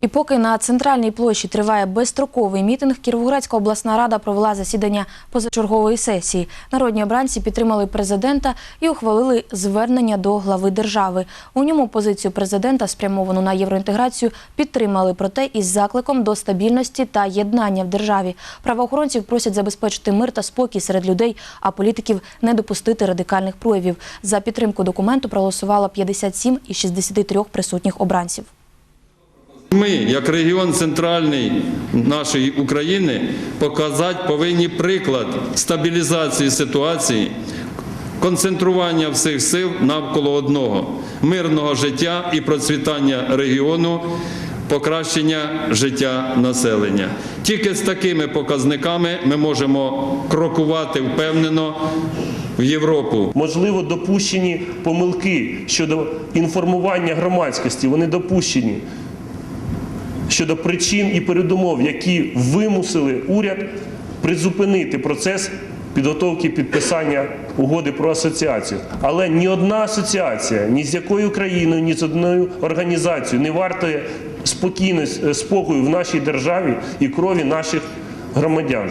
І поки на центральній площі триває безстроковий мітинг, Кіровоградська обласна рада провела засідання позачергової сесії. Народні обранці підтримали президента і ухвалили звернення до глави держави. У ньому позицію президента, спрямовану на євроінтеграцію, підтримали проте із закликом до стабільності та єднання в державі. Правоохоронців просять забезпечити мир та спокій серед людей, а політиків не допустити радикальних проявів. За підтримку документу проголосувало 57 із 63 присутніх обранців. Ми, як регіон центральний нашої України, показати повинні приклад стабілізації ситуації, концентрування всіх сил навколо одного мирного життя і процвітання регіону, покращення життя населення. Тільки з такими показниками ми можемо крокувати впевнено в Європу. Можливо, допущені помилки щодо інформування громадськості. Вони допущені щодо причин і передумов, які вимусили уряд призупинити процес підготовки підписання угоди про асоціацію. Але ні одна асоціація, ні з якою країною, ні з одною організацією не вартує спокійно спокою в нашій державі і крові наших громадян.